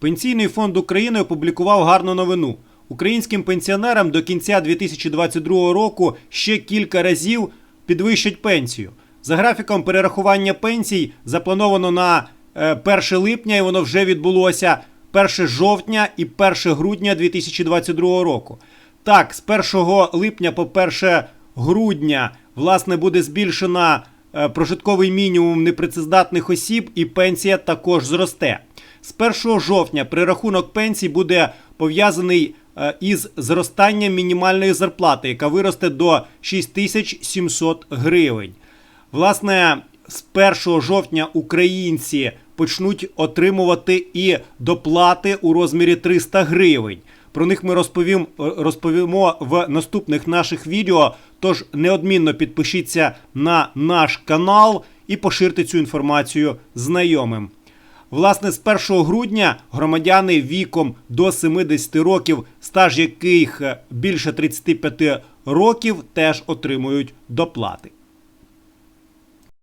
Пенсійний фонд України опублікував гарну новину. Українським пенсіонерам до кінця 2022 року ще кілька разів підвищать пенсію. За графіком перерахування пенсій заплановано на е, 1 липня, і воно вже відбулося 1 жовтня і 1 грудня 2022 року. Так, з 1 липня по 1 грудня власне буде збільшена е, прожитковий мінімум непрацездатних осіб, і пенсія також зросте. З 1 жовтня прирахунок пенсій буде пов'язаний е, із зростанням мінімальної зарплати, яка виросте до 6700 гривень. Власне, з 1 жовтня українці почнуть отримувати і доплати у розмірі 300 гривень. Про них ми розповім, розповімо в наступних наших відео. Тож неодмінно підпишіться на наш канал і поширте цю інформацію знайомим. Власне, з 1 грудня громадяни віком до 70 років, стаж яких е, більше 35 років, теж отримують доплати.